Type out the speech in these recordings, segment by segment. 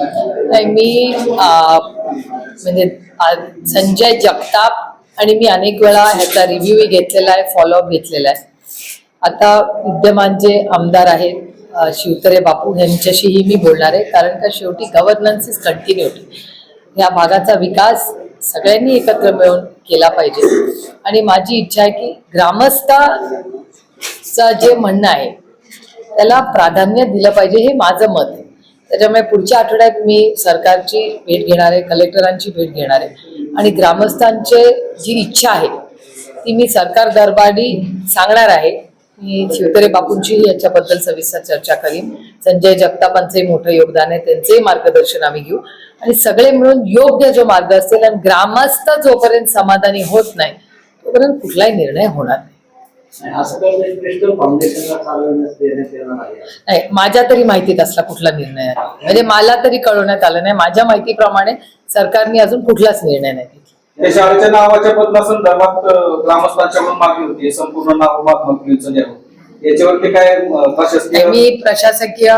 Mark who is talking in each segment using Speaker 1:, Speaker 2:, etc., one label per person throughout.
Speaker 1: नाही मी म्हणजे संजय जगताप आणि मी अनेक वेळा ह्याचा रिव्ह्यूही घेतलेला आहे फॉलोअप घेतलेला आहे. आता विद्यमान जे आमदार आहेत शिवतरे बापू यांच्याशीही मी बोलणार आहे कारण का शेवटी गव्हर्नन्स इज कंटिन्युटी या भागाचा विकास सगळ्यांनी एकत्र मिळून केला पाहिजे. आणि माझी इच्छा आहे की ग्रामस्थाचं जे म्हणणं आहे त्याला प्राधान्य दिलं पाहिजे हे माझं मत आहे. त्याच्यामुळे पुढच्या आठवड्यात मी सरकारची भेट घेणार आहे कलेक्टरांची भेट घेणार आहे. आणि ग्रामस्थांचे जी इच्छा आहे ती मी सरकार दरबारी सांगणार आहे. मी शिवतरे बापूंची याच्याबद्दल सविस्तर चर्चा करीन. संजय जगतापांचंही मोठं योगदान आहे त्यांचंही मार्गदर्शन आम्ही घेऊ. आणि सगळे मिळून योग्य जो मार्ग असेल आणि ग्रामस्थ जोपर्यंत समाधानी होत नाही तोपर्यंत कुठलाही निर्णय होणार नाही. नाही माझ्या तरी माहितीत असला कुठला निर्णय म्हणजे मला तरी कळवण्यात आलं नाही. माझ्या माहितीप्रमाणे सरकारने अजून कुठलाच निर्णय नाही
Speaker 2: त्या शाळेच्या नावाच्या अं, ग्रामस्थांच्याकडून मागणी होती. हे संपूर्ण नाव महात्मा याच्यावरती काय प्रशासकीय
Speaker 1: मी प्रशासकीय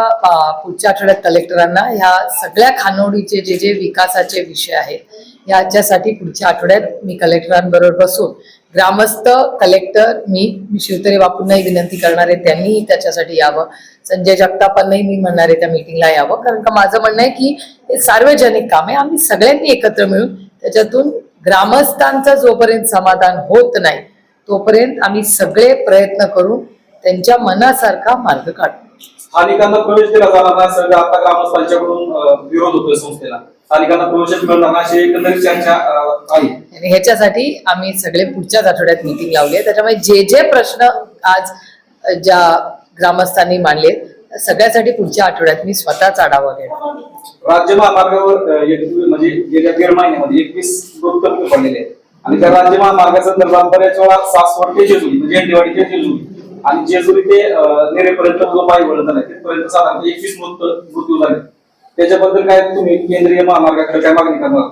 Speaker 1: पुढच्या आठवड्यात कलेक्टरांना ह्या सगळ्या खानोडीचे जे जे विकासाचे विषय आहेत याच्यासाठी पुढच्या आठवड्यात मी कलेक्टरांबरोबर बसून ग्रामस्थ कलेक्टर मी मी शिवतरे बापूंनाही विनंती करणार आहे त्यांनीही त्याच्यासाठी यावं. संजय जगतापांनाही मी म्हणणार आहे त्या मीटिंगला यावं. कारण का माझं म्हणणं आहे की हे सार्वजनिक काम आहे आम्ही सगळ्यांनी एकत्र मिळून त्याच्यातून ग्रामस्थांचं जोपर्यंत समाधान होत नाही तोपर्यंत आम्ही सगळे प्रयत्न करून त्यांच्या मनासारखा मार्ग काढू.
Speaker 2: स्थानिकांना प्रवेश दिला जाणार नाही सगळं आता ग्रामस्थांच्याकडून विरोध होतोय संस्थेला. स्थानिकांना प्रवेश मिळणार नाही अशी एकंदरीत चर्चा आहे.
Speaker 1: आणि ह्याच्यासाठी आम्ही सगळे पुढच्याच आठवड्यात मिटिंग लावली आहे. त्याच्यामुळे जे जे प्रश्न आज ज्या ग्रामस्थांनी मांडले सगळ्यासाठी पुढच्या आठवड्यात मी स्वतःच आढावा घेणार.
Speaker 2: राज्य महामार्गावर एक म्हणजे गेल्या दीड महिन्यामध्ये एकवीस वृत्तपत्र पडलेले आहेत. आणि त्या राज्य महामार्गाचा संदर्भात बऱ्याच वेळा सासवड ते जेजुरी म्हणजे झेंडेवाडी ते जेजुरी आणि जेजुरी ते नेरेपर्यंत जो पायी वळत झालाय तिथपर्यंत साधारण एकवीस मृत्यू मृत्यू झाले. त्याच्याबद्दल काय तुम्ही केंद्रीय महामार्गाकडे काय मागणी करणार?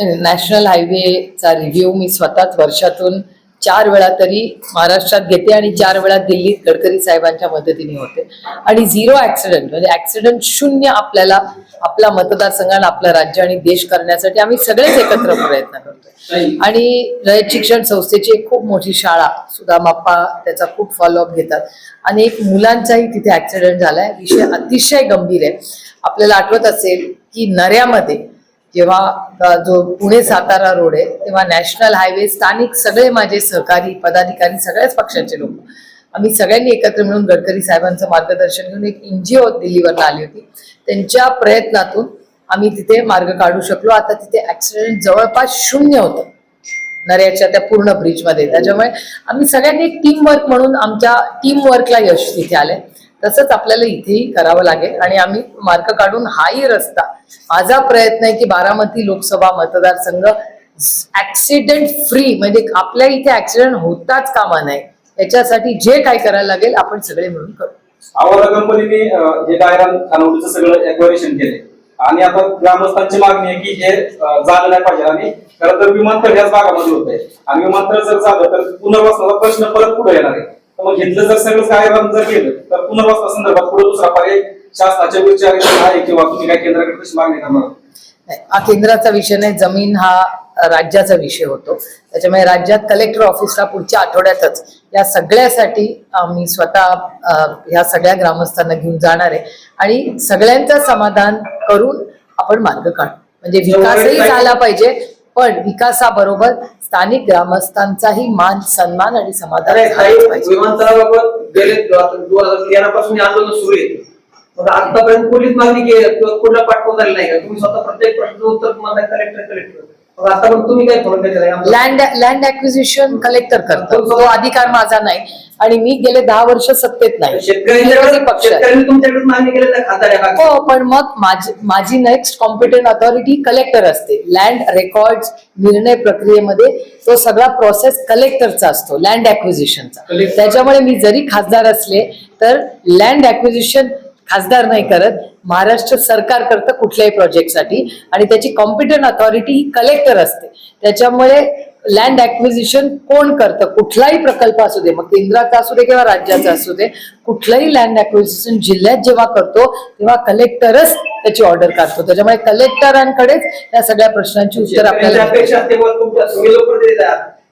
Speaker 1: नॅशनल हायवेचा रिव्ह्यू मी स्वतःच वर्षातून चार वेळा तरी महाराष्ट्रात घेते आणि चार वेळा दिल्लीत गडकरी साहेबांच्या मदतीने होते. आणि झिरो ऍक्सिडेंट म्हणजे ऍक्सिडेंट शून्य आपल्याला आपला मतदारसंघ आपलं राज्य आणि देश करण्यासाठी आम्ही सगळेच एकत्र प्रयत्न करतोय. आणि रयत शिक्षण संस्थेची एक खूप मोठी शाळा सुद्धा माप्पा त्याचा खूप फॉलोअप घेतात. आणि एक मुलांचाही तिथे ऍक्सिडेंट झालाय. विषय अतिशय गंभीर आहे. आपल्याला आठवत असेल की नऱ्यामध्ये जेव्हा जो पुणे सातारा रोड आहे तेव्हा नॅशनल हायवे स्थानिक सगळे माझे सहकारी पदाधिकारी सगळ्याच पक्षाचे लोक आम्ही सगळ्यांनी एकत्र मिळून गडकरी साहेबांचं मार्गदर्शन घेऊन एक एनजीओ दिल्लीवर आली होती. त्यांच्या प्रयत्नातून आम्ही तिथे मार्ग काढू शकलो. आता तिथे ऍक्सिडेंट जवळपास शून्य होतं. नऱ्याच्या त्या पूर्ण ब्रिजमध्ये. त्याच्यामुळे आम्ही सगळ्यांनी टीम वर्क म्हणून आमच्या टीम वर्कला यश तिथे आलंय. तसंच आपल्याला इथेही करावं लागेल. आणि आम्ही मार्क काढून हाही रस्ता माझा प्रयत्न आहे की बारामती लोकसभा मतदारसंघ ऍक्सिडेंट फ्री म्हणजे आपल्या इथे ऍक्सिडेंट होताच कामा नये. याच्यासाठी जे काय करायला लागेल आपण सगळे मिळून करू.
Speaker 2: आवाजा कंपनीने जे हे गायरान खानवडीचं सगळं एक्वारेशन केले आणि आता ग्रामस्थांची मागणी आहे की हे झालं नाही पाहिजे. आणि खरं तर विमानतळ ह्याच भागामध्ये होत आहे आणि विमानतळ जर झालं तर पुनर्वसनाचा प्रश्न परत पुढे येणार आहे. मग घेतलं जर सगळं जर केलं तर पुनर्वसना संदर्भात पुढे दुसरा पर्याय शासनाच्या विचार आहे किंवा तुम्ही काय केंद्राकडे मागणी करणार
Speaker 1: हा केंद्राचा विषय नाही जमीन हा राज्याचा विषय होतो. त्याच्यामुळे राज्यात कलेक्टर ऑफिसला पुढच्या आठवड्यातच या सगळ्यासाठी आम्ही स्वतः ह्या सगळ्या ग्रामस्थांना घेऊन जाणार आहे. आणि सगळ्यांचं समाधान करून आपण मार्ग काढू. म्हणजे विकासही झाला पाहिजे पण विकासाबरोबर स्थानिक ग्रामस्थांचाही मान सन्मान आणि समाधान
Speaker 3: विमानतळाबाबत गेले दोन हजार तेरा पासून आंदोलन सुरू आहे. आतापर्यंत कुठलीच मागणी केली कुठला पाठपुरावा झालेला नाही का? तुम्ही स्वतः प्रत्येक प्रश्नाचं उत्तर तुम्हाला collector collector
Speaker 1: land land acquisition collector करतो तो अधिकार माझा नाही. आणि मी गेले दहा वर्ष सत्तेत नाही. पक्ष. हो पण मग माझी माझी नेक्स्ट कॉम्पिटंट अथॉरिटी कलेक्टर असते. लँड रेकॉर्ड निर्णय प्रक्रियेमध्ये तो सगळा प्रोसेस कलेक्टरचा असतो लँड ऍक्विजिशनचा त्याच्यामुळे मी जरी खासदार असले तर लँड ऍक्विजिशन खासदार नाही करत. महाराष्ट्र सरकार करतं कुठल्याही प्रोजेक्टसाठी आणि त्याची कॉम्पिटंट अथॉरिटी ही कलेक्टर असते. त्याच्यामुळे लँड ऍक्विजिशन कोण करतं? कुठलाही प्रकल्प असू दे मग केंद्राचा असू दे किंवा राज्याचा असू दे कुठलंही लँड ऍक्विजिशन जिल्ह्यात जेव्हा करतो तेव्हा कलेक्टरच त्याची ऑर्डर काढतो. त्याच्यामुळे कलेक्टरांकडेच या सगळ्या प्रश्नांची उत्तर आपल्याला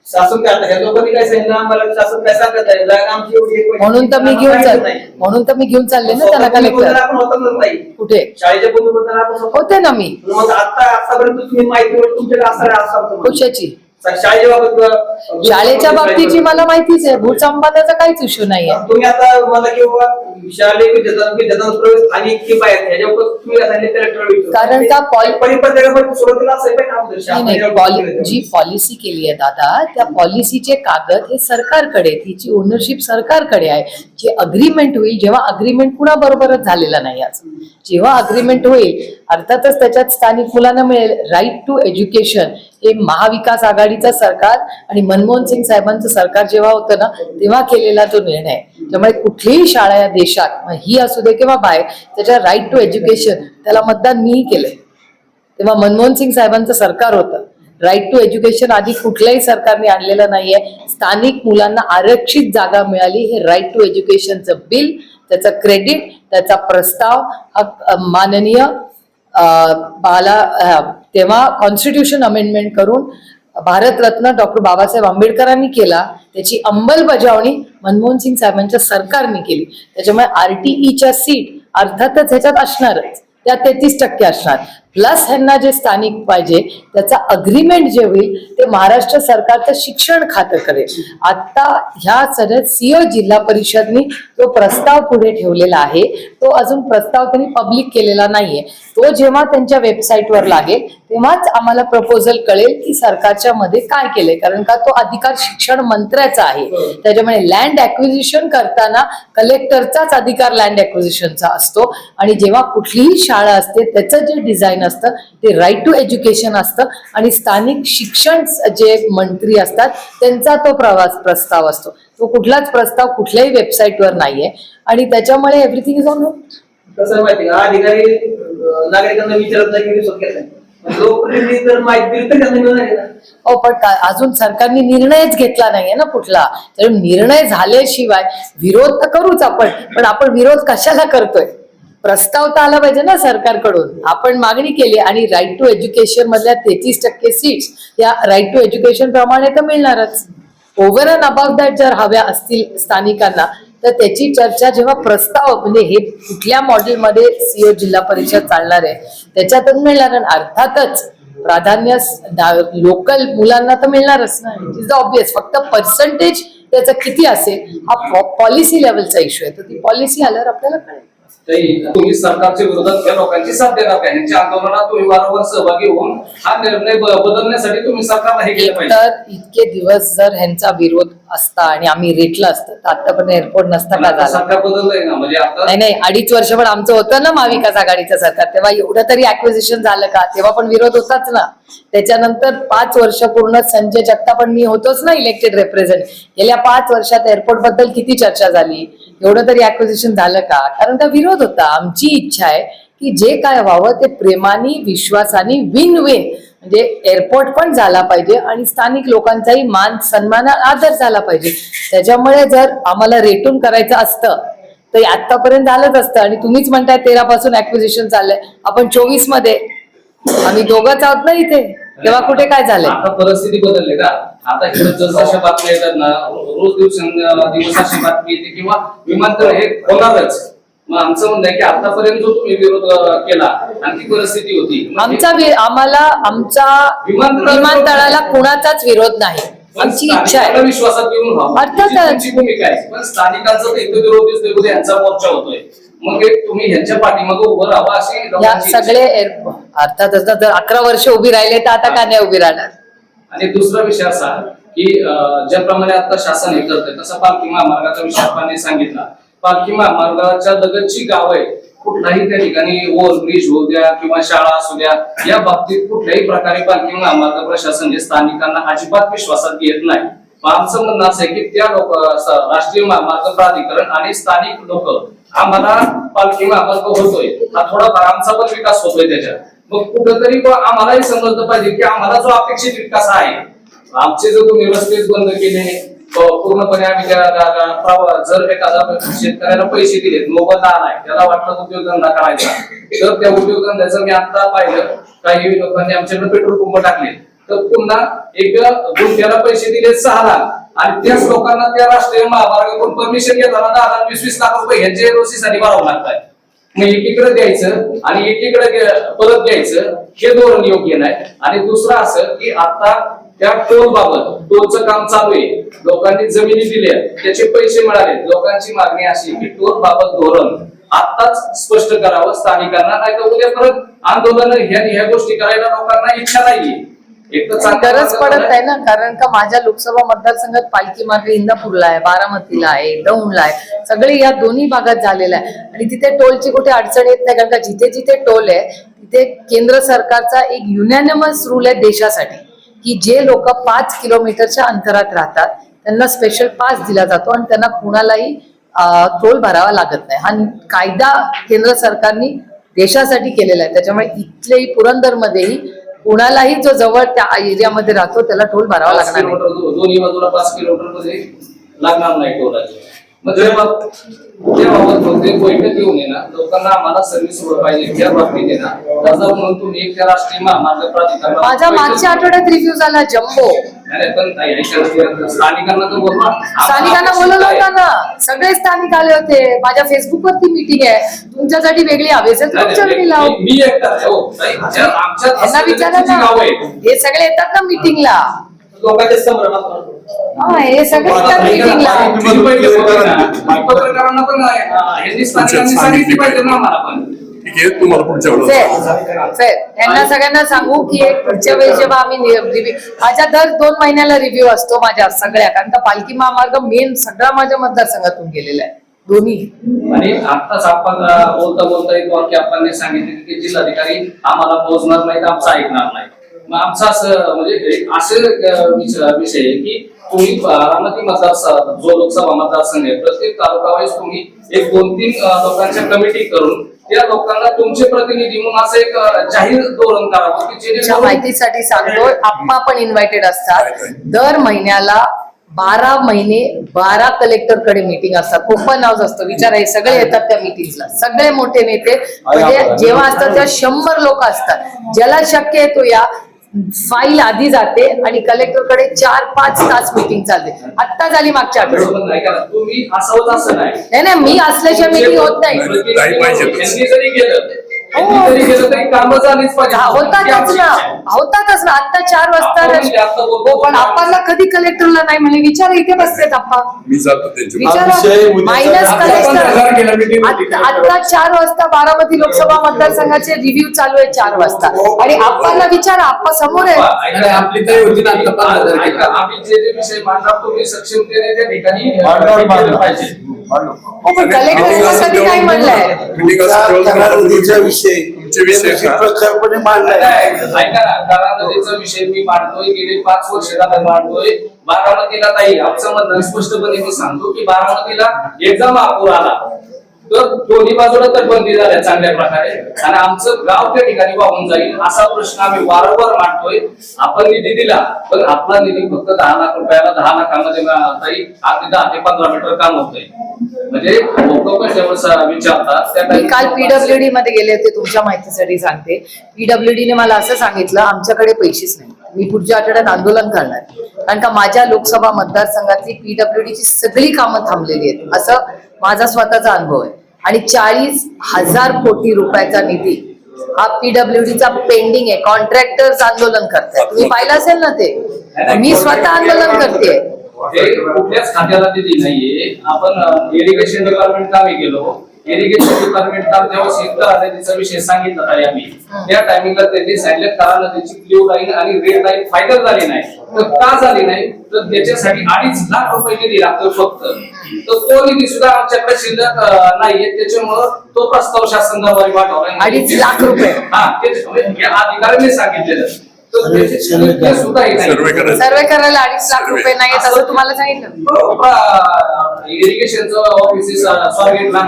Speaker 3: काय काय सांगितलं? आम्हाला शासन काय सांगत आहे जागा आमची एवढी आहे, पैसे
Speaker 1: म्हणून तर मी घेऊन चाल
Speaker 3: नाही.
Speaker 1: म्हणून तर मी घेऊन चालले ना
Speaker 3: स्वतः बंधूबद्दल
Speaker 1: कलेक्टर
Speaker 3: आपण होताच नाही.
Speaker 1: कुठे?
Speaker 3: शाळेच्या बंधूबद्दल आपण स्वतः-
Speaker 1: होते ना मी.
Speaker 3: मग आता आतापर्यंत तुम्ही माहिती तुमच्याकडे असणार असणार
Speaker 1: कशाची
Speaker 3: शाळेच्या
Speaker 1: बाबतीची मला माहितीच आहे भूसंपादनाचा काहीच इश्यू नाहीये.
Speaker 3: तुम्ही आता मला किंवा शालेय प्रवेश आणि
Speaker 1: कारण का. जी पॉलिसी केली आहे दादा त्या पॉलिसीचे कागद हे सरकारकडे. हिची ओनरशिप सरकारकडे आहे. जे अग्रीमेंट होईल जेव्हा अग्रीमेंट कुणाबरोबरच झालेला नाही आज. जेव्हा अग्रीमेंट होईल अर्थातच त्याच्यात स्थानिक मुलांना मिळेल. राईट टू एज्युकेशन हे महाविकास आघाडीचं सरकार आणि मनमोहन सिंग साहेबांचं सरकार जेव्हा होतं ना तेव्हा केलेला तो निर्णय. त्यामुळे कुठलीही शाळा या देशात मग ही असू दे किंवा बाय त्याच्या राईट टू एज्युकेशन त्याला मतदान मीही केलंय. तेव्हा मनमोहन सिंग साहेबांचं सरकार होतं. राईट टू एज्युकेशन आधी कुठल्याही सरकारने आणलेलं नाहीये. स्थानिक मुलांना आरक्षित जागा मिळाली हे राईट टू एज्युकेशनचं बिल त्याचं क्रेडिट त्याचा प्रस्ताव हा माननीय बाला तेव्हा कॉन्स्टिट्यूशन अमेंडमेंट करून भारतरत्न डॉक्टर बाबासाहेब आंबेडकरांनी केला. त्याची अंमलबजावणी मनमोहन सिंग साहेबांच्या सरकारने केली. त्याच्यामुळे आरटीईच्या सीट अर्थातच ह्याच्यात असणारच. त्या तेहतीस टक्के असणार. प्लस ह्यांना जे स्थानिक पाहिजे त्याचा अग्रीमेंट जे होईल ते महाराष्ट्र सरकारचं शिक्षण खातं करेल. आता ह्या सगळ्यात सीओ जिल्हा परिषदनी तो प्रस्ताव पुढे ठेवलेला आहे तो अजून प्रस्ताव त्यांनी पब्लिक केलेला नाहीये. तो जेव्हा त्यांच्या वेबसाईटवर लागेल तेव्हाच आम्हाला प्रपोजल कळेल की सरकारच्या मध्ये काय केलंय. कारण का तो अधिकार शिक्षण मंत्र्याचा आहे. त्याच्यामुळे लँड ऍक्विजिशन करताना कलेक्टरचाच अधिकार लँड ऍक्विजिशनचा असतो. आणि जेव्हा कुठलीही शाळा असते त्याचं जे डिझाईन असतं ते राईट टू एज्युकेशन असतं आणि स्थानिक शिक्षण जे मंत्री असतात त्यांचा तो प्रवास प्रस्ताव असतो. तो कुठलाच प्रस्ताव कुठल्याही वेबसाईटवर नाहीये. आणि त्याच्यामुळे एव्हरीथिंग इज ऑन
Speaker 3: कसं माहिती अधिकारी नागरिकांना विचारत नाही
Speaker 1: हो पण का- अजून सरकारने निर्णयच घेतला नाहीये ना कुठला. तर निर्णय झाल्याशिवाय विरोध तर करूच आपण पण आपण विरोध कशाला करतोय? प्रस्ताव तर आला पाहिजे ना सरकारकडून. आपण मागणी केली आणि राईट टू एज्युकेशन मधल्या तेहतीस टक्के सीट्स या राईट टू एज्युकेशन प्रमाणे तर मिळणारच. ओव्हर अँड अबाउट दॅट जर हव्या असतील स्थानिकांना तर त्याची चर्चा जेव्हा प्रस्ताव म्हणजे हे कुठल्या मॉडेलमध्ये सीओ जिल्हा परिषद चालणार आहे त्याच्यातच मिळणार आणि अर्थातच प्राधान्य लोकल मुलांना तर मिळणारच ना. इट इज ऑब्विस फक्त पर्सेंटेज त्याचं किती असेल हा पॉलिसी लेवलचा इश्यू आहे. तर ती पॉलिसी आल्यावर आपल्याला कळेल
Speaker 4: तुम्ही सरकारच्या विरोधात त्या लोकांची साथ देणार का यांच्या आंदोलनात तुम्ही वारंवार सहभागी होऊन हा निर्णय बदलण्यासाठी तुम्ही सरकारला हे केलं पाहिजे.
Speaker 1: तर इतके दिवस जर ह्यांचा विरोध असता आणि आम्ही रेटला असतं. तर आतापर्यंत एअरपोर्ट नसता
Speaker 4: पण
Speaker 1: का
Speaker 4: आता
Speaker 1: झाला?
Speaker 4: म्हणजे आता
Speaker 1: नाही नाही अडीच वर्ष पण आमचं होतं ना महाविकास आघाडीचं सरकार. तेव्हा एवढं तरी ऍक्विजिशन झालं का? तेव्हा पण विरोध होताच ना. त्याच्यानंतर पाच वर्ष पूर्ण संजय जगताप पण मी होतोच ना इलेक्टेड रिप्रेझेंट गेल्या पाच वर्षात एअरपोर्टबद्दल किती चर्चा झाली? एवढं तरी ऍक्विजिशन झालं का? कारण का विरोध होता. आमची इच्छा आहे की जे काय व्हावं ते प्रेमाने विश्वासाने विन विन म्हणजे एअरपोर्ट पण झाला पाहिजे आणि स्थानिक लोकांचाही मान सन्मान आदर झाला पाहिजे. त्याच्यामुळे जर आम्हाला रेटून करायचं असतं तर आतापर्यंत झालंच असतं. आणि तुम्हीच म्हणताय तेरा पासून ऍक्विजिशन चाललंय. आपण चोवीसमध्ये आम्ही दोघंच आहोत ना इथे. तेव्हा कुठे काय झालंय?
Speaker 4: आता परिस्थिती बदलली का? आता इकडे जसं बातम्या येतात ना रोज दिवस दिवस अशी बातमी येते किंवा विमानतळ हे होणारच. मग आमचं म्हणणं आहे की आतापर्यंत जो तुम्ही विरोध केला आणखी परिस्थिती होती. मग
Speaker 1: आमचा वि- आम्हाला आमचा
Speaker 4: विमानतळाला-
Speaker 1: विमानतळाला कुणाचाच विरोध नाही.
Speaker 4: पण
Speaker 1: आमची इच्छा
Speaker 4: स्थानिकांना
Speaker 1: आहे.
Speaker 4: विश्वासात घेऊन व्हावं.
Speaker 1: अर्थातच.
Speaker 4: ही तुमची भूमिका आहे. पण स्थानिकांचा तर इथं विरोध दिसतोय. उद्या यांचा मोर्चा होतोय. मग हे तुम्ही ह्यांच्या पाठीमागे उभं राहावं अशी
Speaker 1: या
Speaker 4: लोकांची इच्छा
Speaker 1: सगळे अर्थातच ना, जर अकरा वर्ष उभी राहिले तर आता का नाही उभी राहणार?
Speaker 4: आणि दुसरा विषय असा की अं, ज्याप्रमाणे आता शासन हे करतंय तसा पालखी महामार्गाचा विषय आपण सांगितला. पालखी महामार्गाच्या लगतची गाव आहे कुठलाही त्या ठिकाणी ओव्हर ब्रिज होऊ द्या किंवा शाळा असू द्या या बाबतीत कुठल्याही प्रकारे पालखी महामार्ग प्रशासन हे स्थानिकांना अजिबात विश्वासात घेत नाही. आमचं म्हणणं असं आहे की त्या लोक राष्ट्रीय महामार्ग प्राधिकरण आणि स्थानिक लोक आम्हाला पालखी महामार्ग होतोय. हा थोडाफार आमचा पण विकास होतोय त्याच्यात. मग कुठेतरी आम्हालाही समजलं पाहिजे की आम्हाला जो अपेक्षित विकास आहे आमचे जर तुम्ही रस्तेच बंद केले पूर्णपणे आम्ही त्या त्या- जर एखादा शेतकऱ्याला पैसे दिलेत मोबदला आलाय त्याला वाटलं उद्योगधंदा करायचा. तर त्या उद्योगधंद्याचं मी आता पाहिलं. काही लोकांनी आमच्याकडे पेट्रोल पंप टाकले. तर पुन्हा एक गुंठ्याला पैसे दिले सहा लाख. आणि त्याच लोकांना त्या राष्ट्रीय महामार्गाकडून परमिशन घेताना दहा लाख वीस वीस लाख रुपये ह्याचे रोसीसाठी भरावं लागतात मग एकीकडे द्यायचं आणि एकीकडे परत द्यायचं हे धोरण योग्य नाही. आणि दुसरं असं की आता त्या टोल बाबत टोलचं काम चालू आहे. लोकांनी जमिनी दिल्या. त्याचे पैसे मिळाले. लोकांची मागणी अशी की टोल बाबत धोरण आताच स्पष्ट करावं. स्थानिकांना नाही तर उद्या परत आंदोलन ह्या ह्या गोष्टी करायला लोकांना इच्छा नाहीये.
Speaker 1: गरज पडत.
Speaker 4: आहे
Speaker 1: ना? कारण का माझ्या लोकसभा मतदारसंघात पालखी मार्ग इंदापूरला आहे बारामतीला आहे दौंडला आहे. सगळे या दोन्ही भागात झालेलं आहे. आणि तिथे टोलची कुठे अडचण येत नाही? कारण का जिथे जिथे टोल आहे तिथे केंद्र सरकारचा एक युनॅनिमस रूल आहे देशासाठी. की जे लोक पाच किलोमीटरच्या अंतरात राहतात त्यांना स्पेशल पास दिला जातो आणि त्यांना कुणालाही टोल भरावा लागत नाही. हा कायदा केंद्र सरकारने देशासाठी केलेला आहे. त्याच्यामुळे इथलेही पुरंदरमध्येही कुणालाही जो जवळ त्या एरियामध्ये राहतो त्याला टोल भरावा लागणार नाही.
Speaker 4: लागणार मग त्याबाबत बैठक घेऊन येणार लोकांना आम्हाला सर्व्हिस पाहिजे त्या बाबतीत येणार त्याचा म्हणून तुम्ही एक त्या राष्ट्रीय महामार्ग प्राधिकरणाला
Speaker 1: माझा मागच्या आठवड्यात रिव्ह्यू झाला जम्बो
Speaker 4: पण स्थानिकांना तर बोलवा.
Speaker 1: स्थानिकांना बोलवलं होतं ना. सगळे स्थानिक आले होते. माझ्या फेसबुक वरती मीटिंग आहे. तुमच्यासाठी वेगळी तुमच्याकडे
Speaker 4: नाही,
Speaker 1: लाव
Speaker 4: मी- हो.
Speaker 1: यांना
Speaker 4: असलेली
Speaker 1: विचारा ना. हे सगळे येतात ना मीटिंगला
Speaker 3: लोकांच्या संभ्रमात
Speaker 1: हा हे सगळे येतात मीटिंगला
Speaker 4: तुम्ही पहिले बोलले ना, पत्रकारांना पण? अं, यांनी स्थानिकांनी सांगितली पाहिजे ना आम्हाला पण.
Speaker 5: ठीक आहे तुम्हाला पुढच्या वेळेस
Speaker 1: फेर फेर यांना सगळ्यांना सांगू की एक पुढच्या वेळेस जेव्हा आम्ही रिव्ह्यू माझ्या दर दोन महिन्याला रिव्ह्यू असतो माझ्या सगळ्या कारण का पालखी महामार्ग मेन सगळा माझ्या मतदारसंघातून गेलेला आहे. दोन्ही.
Speaker 4: आणि आताच आपण अं, बोलता बोलता एक वाक्य आपण सांगितले की जिल्हाधिकारी आम्हाला पोहोचणार नाही तर आमचं ऐकणार नाही मग आमचं असं म्हणजे एक असे अं, विच- विषय आहे की तुम्ही बारामती मतदार जो लोकसभा मतदारसंघ आहे प्रत्येक तालुका वाईज तुम्ही एक दोन तीन लोकांच्या कमिटी करून त्या लोकांना तुमचे प्रतिनिधी म्हणून असं एक जाहीर धोरण करावं की
Speaker 1: तुमच्या
Speaker 4: जेणेकरून
Speaker 1: माहितीसाठी सांगतो आप्पा पण इन्व्हायटेड असतात. दर महिन्याला बारा महिने बारा कलेक्टरकडे मीटिंग असतात ओपन हाऊस असतं. विचार हे सगळे येतात त्या मीटिंगला सगळे मोठे नेते. म्हणजे जेव्हा असतात तेव्हा शंभर लोक असतात. ज्याला शक्य आहे तो या. फाईल आधी जाते आणि कलेक्टरकडे चार पाच तास मीटिंग चालते. आत्ता झाली मागच्या आठवड्यात.
Speaker 4: नाही नाही.
Speaker 1: मी असल्याशिवाय मीटिंग होत नाही.
Speaker 4: गेलं तरी कामं झालीच पाहिजे.
Speaker 1: हा, होतातच ना
Speaker 4: आमची इच्छा आहे.
Speaker 1: होतातच ना आता चार वाजता
Speaker 4: आपण म्हणजे आता बोलतो-
Speaker 1: हो पण आपल्याला कधी कलेक्टरला नाही म्हणे विचार इथे बसलेत आप्पा.
Speaker 5: मी जातो त्यांच्या
Speaker 1: विचारा.
Speaker 6: विषय उद्याचा-
Speaker 1: मायनस
Speaker 4: आपण केला meeting.
Speaker 1: कलेक्टर आता चार वाजता बारामती लोकसभा मतदारसंघाचे रिव्ह्यू चालू आहे चार वाजता. आणि आप्पाला विचारा आप्पा समोर आहे
Speaker 6: आपली तरी होती ना आता पंधरा
Speaker 4: ऐका,
Speaker 6: तारखेला.
Speaker 4: आम्ही जे जे विषय मांडणार तुम्ही सक्षमतेने त्या ठिकाणी अं,
Speaker 6: मांडणार,
Speaker 4: केलं
Speaker 6: मांडणार.
Speaker 4: पाहिजे.
Speaker 1: हो
Speaker 5: तर
Speaker 6: विषय.
Speaker 4: मी मांडतोय गेले पाच वर्ष झालं मांडतोय. बारामतीला ताई आमचं मतदान स्पष्टपणे मी सांगतो की बारामतीला एकदा महापूर आला तर दोन्ही बाजूला तर बंदी झाल्या चांगल्या प्रकारे. आणि आमचं गाव त्या ठिकाणी वाहून जाईल असा प्रश्न आम्ही वारंवार मांडतोय. आपण निधी दिला पण आपला निधी फक्त दहा लाख रुपयाला दहा लाखामध्ये अगदी दहा ते पंधरा मीटर काम होतंय. म्हणजे विचारतात त्या
Speaker 1: मी काल पीडब्ल्यूडी मध्ये गेले होते तुमच्या माहितीसाठी सांगते. पीडब्ल्यूडी ने मला असं सांगितलं आमच्याकडे पैसेच नाही. मी पुढच्या आठवड्यात आंदोलन करणार. कारण का माझ्या लोकसभा मतदारसंघातली पीडब्ल्यूडी ची सगळी कामं थांबलेली आहेत. असं माझा स्वतःचा अनुभव आहे. आणि चाळीस हजार कोटी रुपयाचा निधी. हा पीडब्ल्यूडीचा पेंडिंग आहे. कॉन्ट्रॅक्टर्स आंदोलन करतात तुम्ही पाहिलं असेल ना ते? मी स्वतः आंदोलन करते
Speaker 4: कुठल्याच खात्याला दिली नाहीये. आपण इरिगेशन डिपार्टमेंट कामी गेलो इरिगेशन डिपार्टमेंट जेव्हा शेतकरी नदीचा विषय सांगितला आहे आम्ही. त्या टायमिंगला त्यांनी सांगितलं करा नदीची ब्ल्यू लाईन आणि रेड लाईन फायनल झाली नाही. तर का झाली नाही? तर त्याच्यासाठी अडीच लाख रुपये निधी लागतो फक्त. तर तो निधी सुद्धा आमच्याकडे शिल्लक नाहीये. त्याच्यामुळं तो प्रस्ताव शासन दरबारी पाठवला
Speaker 1: अडीच लाख रुपये.
Speaker 4: हा या अधिकाऱ्यांनी सांगितलेलं. तर त्याचे- ते हे
Speaker 5: सर्वे
Speaker 1: करायला अडीच लाख रुपये नाही असं तुम्हाला सांगितलं.
Speaker 4: इरिगेशनचं ऑफिस स्वारगेटला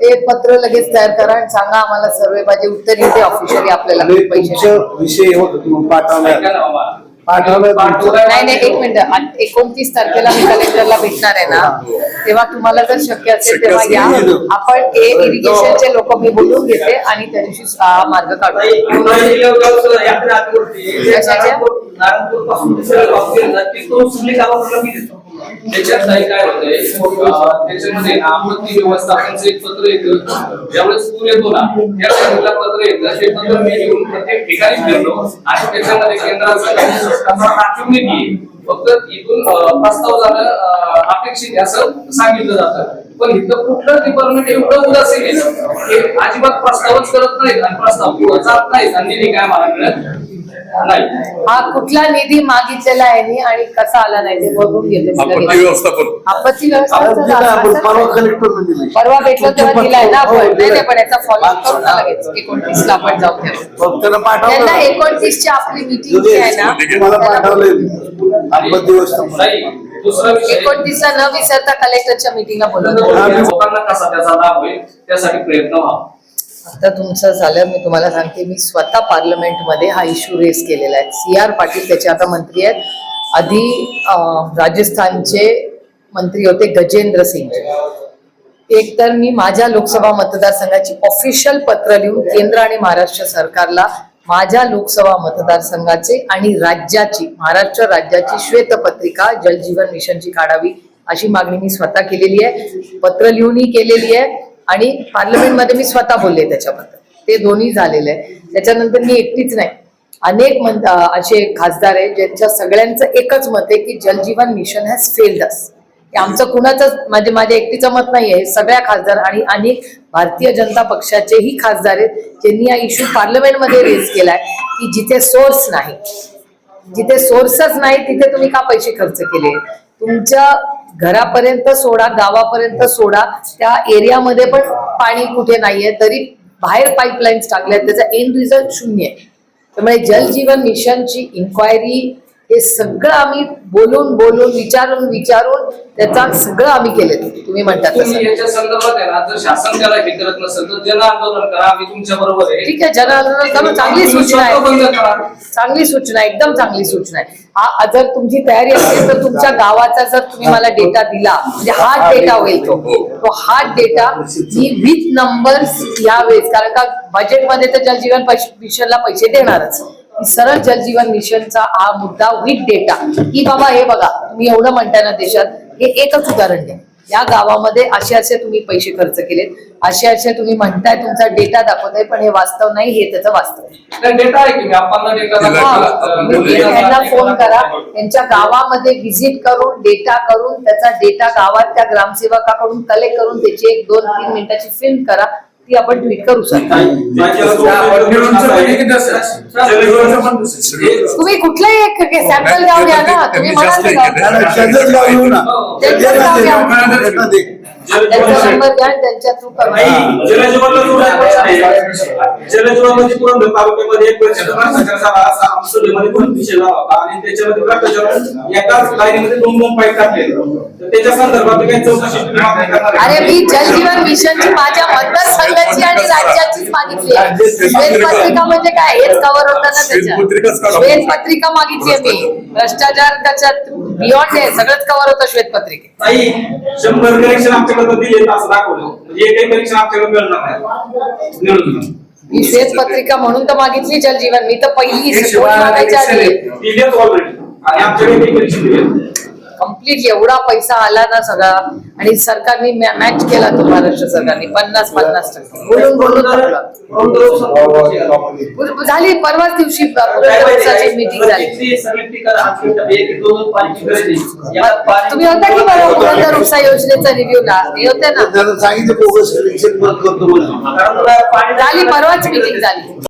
Speaker 1: एक पत्र लगेच तयार करा आणि सांगा आम्हाला सर्वे पाहिजे उत्तर येते ऑफिशियली आपल्याला. पैसे
Speaker 6: विषय होत पाठवला.
Speaker 1: नाही नाही एक मिनिट. एकोणतीस तारखेला मी कलेक्टरला भेटणार आहे ना तेव्हा तुम्हाला जर शक्य असेल तेव्हा या. आपण ए इरिगेशनचे लोक मी बोलून घेते आणि त्या दिवशी हा मार्ग काढू.
Speaker 3: नाही, उन्हाळ्यात गेल्यावर यात्रा आठवडते.
Speaker 1: कशाच्या?
Speaker 4: त्याच्यात काही काय होतंय त्याच्यामध्ये आपत्ती व्यवस्थापनचं एक पत्र येतं. ज्यावेळेस पूर येतो ना त्या पत्र येतं. ते पत्र मी घेऊन प्रत्येक ठिकाणी फिरलो आणि त्याच्यामध्ये केंद्राचा काही निधी फक्त इथून प्रस्ताव जाणं अपेक्षित असं सांगितलं जातं. पण इथं कुठलं डिपार्टमेंट एवढं उदासीन आहे? अजिबात प्रस्तावच करत नाहीत आणि प्रस्ताव पुढे जात नाहीत. आणि काय मला मिळत
Speaker 1: हा कुठला निधी मागितलेला आहे नी आणि कसा आला नाही ते बघून घेते
Speaker 5: आपत्ती. व्यवस्थापन
Speaker 6: आपण परवा
Speaker 1: भेटलो तेव्हा दिलाय ना आपण.
Speaker 6: हो,
Speaker 1: नाही. नाही, पण याचा फॉलोअप करू ना लगेच एकोणतीसला आपण जाऊ त्यांना
Speaker 6: पाठवलं.
Speaker 1: एकोणतीसची आपली मिटिंग जी आहे ना
Speaker 4: विषय
Speaker 1: एकोणतीसला न विसरता कलेक्टरच्या मिटिंगला बोलवतो
Speaker 4: लोकांना कसा त्याचा लाभ होईल त्यासाठी प्रयत्न व्हावा.
Speaker 1: आता तुमचं झालं मी तुम्हाला सांगते मी स्वतः पार्लमेंटमध्ये हा इश्यू रेस केलेला आहे. सी आर पाटील त्याचे आता मंत्री आहेत. आधी राजस्थानचे मंत्री होते गजेंद्र सिंग. एक तर मी माझ्या लोकसभा मतदारसंघाची ऑफिशियल पत्र लिहून केंद्र आणि महाराष्ट्र सरकारला माझ्या लोकसभा मतदारसंघाचे आणि राज्याची महाराष्ट्र राज्याची श्वेतपत्रिका जलजीवन मिशनची काढावी अशी मागणी मी स्वतः केलेली आहे. पत्र लिहूनही केलेली आहे. आणि पार्लमेंटमध्ये मी स्वतः बोलले त्याच्याबद्दल. ते दोन्ही झालेलं आहे त्याच्यानंतर मी एकटीच नाही. अनेक मंत असे खासदार आहेत ज्यांच्या सगळ्यांचं एकच मत आहे की जलजीवन मिशन हॅज फेल्ड अस आमचं कुणाचंच म्हणजे माझ्या एकटीचं मत नाही आहे सगळ्या खासदार आणि अनेक भारतीय जनता पक्षाचेही खासदार आहेत ज्यांनी हा इश्यू पार्लमेंटमध्ये रेज केलाय की जिथे सोर्स नाही. जिथे सोर्सच नाही तिथे तुम्ही का पैसे खर्च केले? तुमच्या घरापर्यंत सोडा गावापर्यंत सोडा. त्या एरियामध्ये पण पाणी कुठे नाहीये तरी बाहेर पाईपलाईन्स टाकल्या त्याचा एंड रिझल्ट शून्य आहे. त्यामुळे जल जीवन मिशनची इन्क्वायरी हे सगळं आम्ही बोलून बोलून विचारून विचारून त्याचा सगळं आम्ही केलं तुम्ही म्हणतात
Speaker 4: तुम्ही याच्या संदर्भात आहे ना जर शासन त्याला हे करत नसेल तर जन आंदोलन करा आम्ही तुमच्या बरोबर आहे.
Speaker 1: ठीक आहे जन आंदोलन करून चांगली सूचना आहे.
Speaker 4: करा.
Speaker 1: चांगली सूचना आहे, एकदम चांगली सूचना आहे. हा जर तुमची तयारी असेल तर तुमच्या गावाचा जर तुम्ही मला डेटा दिला म्हणजे हार्ड डेटा होईल तो. तो हार्ड डेटा मी विथ नंबर्स यावेळेस कारण का बजेटमध्ये तर जलजीवन पैश- मिशनला पैसे देणारच. सरळ जलजीवन मिशनचा हा मुद्दा विथ डेटा की बाबा हे बघा तुम्ही एवढं म्हणताय ना देशात हे एकच उदाहरण द्या या गावामध्ये असे असे तुम्ही पैसे खर्च केलेत असे असे तुम्ही म्हणताय तुमचा डेटा दाखवताय पण हे वास्तव नाही हे त्याचं वास्तव हा, त्यांना फोन करा. त्यांच्या गावामध्ये व्हिजिट करून डेटा करून त्याचा डेटा गावात त्या ग्रामसेवकाकडून कलेक्ट करून त्याची एक दोन तीन मिनिटाची फिल्म करा. ती आपण ट्विट करू शकता. तुम्ही कुठलाही एक सॅम्पल गाव द्या ना. तुम्ही म्हणाल गाव घ्या.
Speaker 6: त्याचं.
Speaker 1: त्यांचा नंबर घ्या आणि त्यांच्या थ्रू करा.
Speaker 2: जलजीवनला जोडल्या पाहिजे. जलजीवनमध्ये पुरंदर तालुक्यामध्ये एक वर्ष भ्रष्टाचार झाला असा आमसभेमध्ये पण विषय झाला होता. आणि त्याच्यामध्ये भ्रष्टाचार एकाच लाईनीमध्ये दोन दोन पाईप टाकले. तर त्याच्या संदर्भात काही चौकशी तुम्ही मागणी करणार आहे?
Speaker 1: अरे मी जलजीवन मिशनची माझ्या मतदारसंघाची आणि राज्याचीच मागितली आहे. श्वेतपत्रिका म्हणजे काय? हेच कव्हर होतं ना
Speaker 5: काढा.
Speaker 1: श्वेतपत्रिका मागितली आहे मी. भ्रष्टाचार त्याच्यात बियॉन्ड आहे. सगळंच कव्हर होतं श्वेतपत्रिकेत.
Speaker 2: शंभर कनेक्शन आमच्याकडे दिले असं दाखवलं? म्हणजे एकही कनेक्शन आपल्याकडे मिळणार नाही. मिळून
Speaker 1: श्वेतपत्रिका म्हणून तर मागितली जलजीवन. मी तर पहिली
Speaker 2: ऑलरेडी आणि आमच्याकडे कनेक्शन दिले
Speaker 1: कंप्लीट एवढा पैसा आला ना सगळा. आणि सरकारने मॅच केला तो महाराष्ट्र सरकारने. पन्नास पन्नास टक्के. बोलून बोलून झाली. परवाच दिवशी? मीटिंग झाली. तुम्ही होता की बरं पुरंदर उपसा योजनेचा रिव्ह्यूला हे होते ना. झाली परवाच मीटिंग झाली.